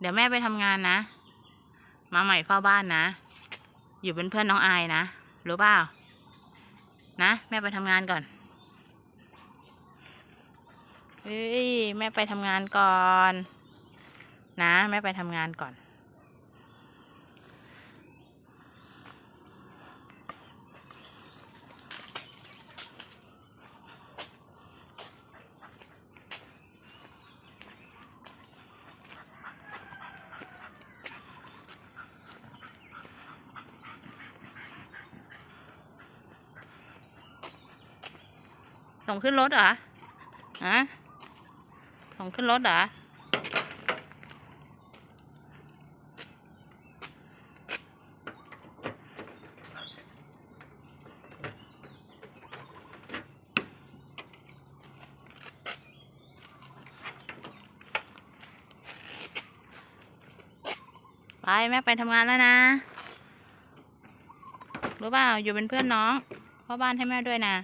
เดี๋ยวแม่ไปทำงานนะ มาใหม่เฝ้าบ้านนะ อยู่เป็นเพื่อนน้องอายนะ รู้เปล่า นะ แม่ไปทำงานก่อน เฮ้ย แม่ไปทำงานก่อน นะ แม่ไปทำงานก่อน ส่งขึ้นรถเหรอฮะส่งขึ้นรถเหรอไปแม่ไปทำงานแล้วนะ รู้เปล่าอยู่เป็นเพื่อนน้องพ่อบ้านให้แม่ด้วยนะ